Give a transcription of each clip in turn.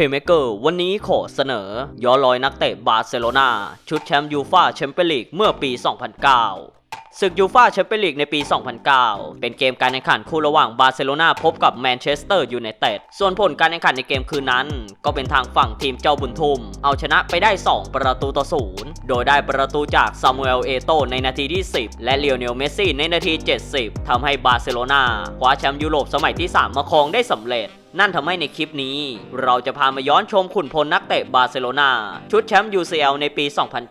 Playmaker วันนี้ขอเสนอ ย้อนรอยนักเตะบาร์เซโลนาชุดแชมป์ยูฟาแชมเปี้ยนลีกเมื่อปี 2009 ศึกยูฟาแชมเปี้ยนลีกในปี 2009 เป็นเกมการแข่งขันคู่ระหว่างบาร์เซโลนาพบกับแมนเชสเตอร์ยูไนเต็ด ส่วนผลการแข่งขันในเกมคืนนั้น ก็เป็นทางฝั่งทีมเจ้าบุญทุ่ม เอาชนะไปได้ 2 ประตูต่อศูนย์โดยได้ประตูจากซามูเอล เอโตในนาทีที่ 10 และเลโอเนล เมสซี่ ในนาที 70ทำให้บาร์เซโลนาคว้าแชมป์ยุโรปสมัยที่ 3 มาครองได้สำเร็จนั่นทำให้ในคลิปนี้ เราจะพามาย้อนชมขุนพลนักเตะบาร์เซโลนาชุดแชมป์ UCL ในปี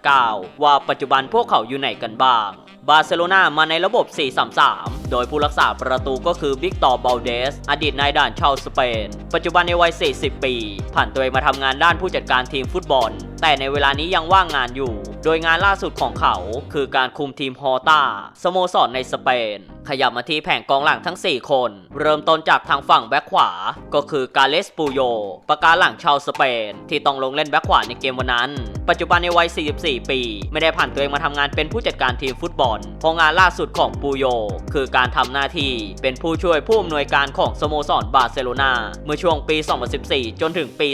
2009 ว่าปัจจุบันพวกเขาอยู่ไหนกันบ้าง บาร์เซโลนามาในระบบ 4-3-3 โดยผู้รักษาประตูก็คือวิกตอร์บาลเดส อดีตนายด่านชาวสเปน ปัจจุบันในวัย 40 ปี ผ่านตัวเองมาทำงานด้านผู้จัดการทีมฟุตบอล แต่ในเวลานี้ยังว่างงานอยู่ โดยงานล่าสุดของเขา คือการคุมทีมฮอร์ตาสโมสรในสเปน ขยับมาที่แผงกองหลังทั้ง 4 คน เริ่มต้นจากทางฝั่งแบ็คขวา ก็คือกาเลสปูโย ประกาหลังชาวสเปน ที่ต้องลงเล่นแบ็คขวาในเกมวันนั้น ปัจจุบันในวัย 44 ปี ไม่ได้ผ่านตัวเองมาทำงานเป็นผู้จัดการทีมฟุตบอลเพราะงานล่าสุดของปูโย คือการทำหน้าที่เป็นผู้ช่วยผู้อำนวยการของสโมสรบาร์เซโลนาเมื่อช่วงปี 2014 จนถึงปี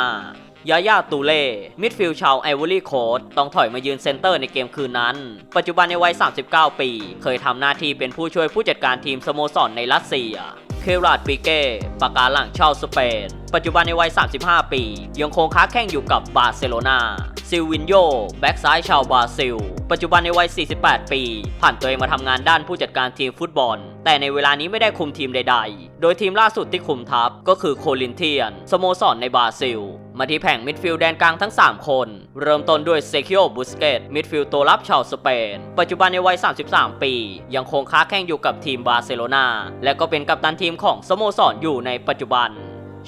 2015ยาย่าตูเล่ มิดฟิลด์ชาวไอวอรี่โคสต้องถอยมายืนเซนเตอร์ในเกมคืนนั้น ปัจจุบันในวัย 39 ปี เคยทำหน้าที่เป็นผู้ช่วยผู้จัดการทีมสโมสรในรัสเซีย เคราดปิเก้ปากกาหลังชาวสเปน ปัจจุบันในวัย 35 ปี ยังคงค้าแข่งอยู่กับบาร์เซโลนาซิลวินโยแบ็กซ้ายชาวบราซิล ปัจจุบันในวัย 48 ปี ผ่านตัวเองมาทำงานด้านผู้จัดการทีมฟุตบอล แต่ในเวลานี้ไม่ได้คุมทีมใดๆ โดยทีมล่าสุดที่คุมทัพก็คือโคลินเทียน สโมสรในบราซิล มาที่แผงมิดฟิลด์แดนกลางทั้ง 3 คน เริ่มต้นด้วยเซคิโอบุสเกตมิดฟิลด์ตัวรับชาวสเปน ปัจจุบันในวัย 33 ปี ยังคงค้าแข่งอยู่กับทีมบาร์เซโลนาและก็เป็นกัปตันทีมของสโมสรอยู่ในปัจจุบัน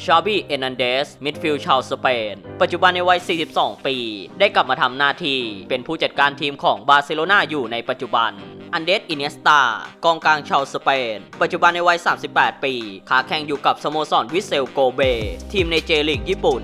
ชาบีเอนันเดส มิดฟิลด์ชาวสเปน ปัจจุบันในวัย 42 ปี ได้กลับมาทำหน้าที่ เป็นผู้จัดการทีมของบาร์เซโลนาอยู่ในปัจจุบัน อันเดส อินเนสตา กองกลางชาวสเปน ปัจจุบันในวัย 38 ปีคาแข่งอยู่กับสโมสรวิเซลโกเบ ทีมในเจลีกญี่ปุ่น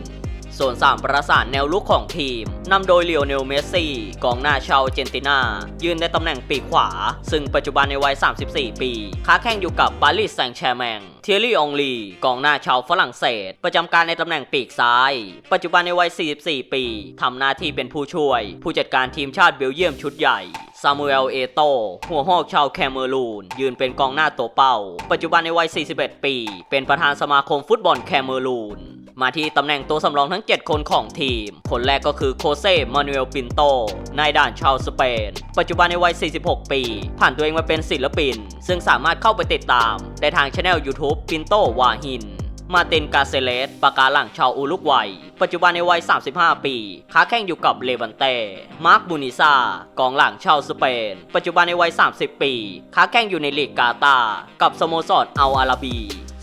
ส่วน 3 ประสานแนวลุกของทีมนำโดยเลโอเนลเมสซี่ กองหน้าชาวเจนตินา ยืนในตำแหน่งปีกขวา ซึ่งปัจจุบันในวัย 34 ปี ค้าแข่งอยู่กับปารีสแซงแชแมง เทียรี่องลี กองหน้าชาวฝรั่งเศส ประจำการในตำแหน่งปีกซ้าย ปัจจุบันในวัย 44 ปีทำหน้าที่เป็นผู้ช่วย ผู้จัดการทีมชาติเบลเยียมชุดใหญ่ซามูเอล เอโต หัวหอกชาวแคเมรูน ยืนเป็นกองหน้าตัวเป้า ปัจจุบันในวัย 41 ปี เป็นประธานสมาคมฟุตบอลแคเมรูน มาที่ตำแหน่งตัวสำรองทั้ง 7 คนของทีม คนแรกก็คือโคเซมานูเอลปินโตนายด่านชาวสเปน ปัจจุบันในวัย 46 ปี ผ่านตัวเองมาเป็นศิลปิน ซึ่งสามารถเข้าไปติดตาม ได้ทางช anel YouTube ปินโตวาฮินมาตินกาเซเลสปากาหลังชาวอุรุกวัย ปัจจุบันในวัย 35 ปีค้าแข่งอยู่กับเลวันเต้ มาร์คบูนิซากองหลังชาวสเปน ปัจจุบันในวัย 30 ปีค้าแข่งอยู่ในลีกกาตา กับสโมสรอัลอาราบี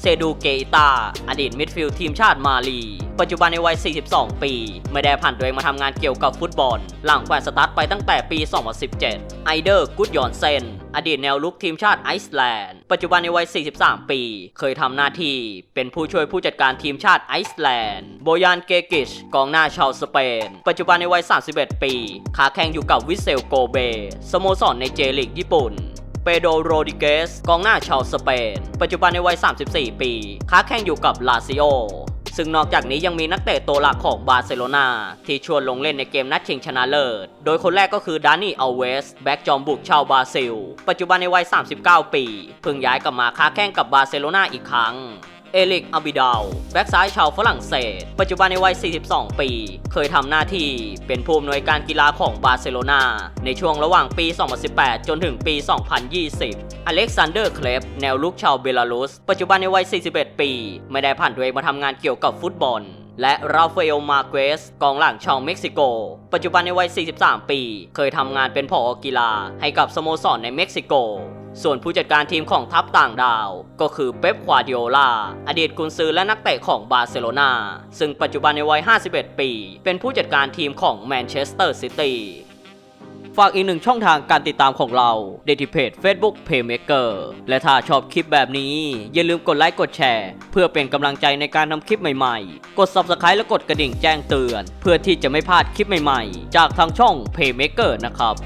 ซดูเกอิตาอดีตมิดฟิลด์ทีมชาติมาลี ปัจจุบันในวัย 42 ปี ไม่ได้ผ่านตัวเองมาทำงานเกี่ยวกับฟุตบอล หลังแขวนสตาร์ทไปตั้งแต่ปี 2017 ไอเดอร์กุดยอนเซนอดีตแนวลุกทีมชาติไอซ์แลนด์ ปัจจุบันในวัย 43 ปี เคยทำหน้าที่เป็นผู้ช่วยผู้จัดการทีมชาติไอซ์แลนด์ โบยานเกกิช กองหน้าชาวสเปน ปัจจุบันในวัย 31 ปีค้าแข่งอยู่กับวิเซลโกเบ สโมสรในเจลีกญี่ปุ่น เปโดโรดิเกสกองหน้าชาวสเปน ปัจจุบันในวัย 34 ปี ค้าแข่งอยู่กับลาซิโอซึ่งนอกจากนี้ยังมีนักเตะตัวหลักของบาร์เซโลนาที่ชวนลงเล่นในเกมนัดชิงชนะเลิศ โดยคนแรกก็คือดานี่อัลเวส แบ็กจอมบุกชาวบราซิล ปัจจุบันในวัย 39 ปี เพิ่งย้ายกลับมาค้าแข่งกับบาร์เซโลนาอีกครั้ง เอลิกอาบิดาลแบ็กซ้ายชาวฝรั่งเศส ปัจจุบันในวัย 42 ปี เคยทำหน้าที่เป็นผู้อำนวยการกีฬาของบาร์เซโลนาในช่วงระหว่างปี 2018 จนถึงปี 2020 อเล็กซานเดอร์เคลฟแนวลุกชาวเบลารุส ปัจจุบันในวัย 41 ปี ไม่ได้ผ่านตัวเองมาทำงานเกี่ยวกับฟุตบอล และราฟาเอลมาเกสกองหลังชาวเม็กซิโก ปัจจุบันในวัย 43 ปี เคยทำงานเป็นผอกีฬาให้กับสโมสรในเม็กซิโก ส่วนผู้จัดการทีมของทัพต่างดาว ก็คือเป๊ป ควาดิโอลา อดีตกุนซือและนักเตะของบาร์เซโลนา ซึ่งปัจจุบันในวัย 51 ปี เป็นผู้จัดการทีมของแมนเชสเตอร์ซิตี้ ฝากอีกหนึ่งช่องทางการติดตามของเราเดทิเพจ Facebook Playmaker และถ้าชอบคลิปแบบนี้ อย่าลืมกดไลค์กดแชร์ เพื่อเป็นกำลังใจในการทำคลิปใหม่ๆ กด Subscribe และกดกระดิ่งแจ้งเตือน เพื่อที่จะไม่พลาดคลิปใหม่ๆ จากทางช่อง Playmaker นะครับ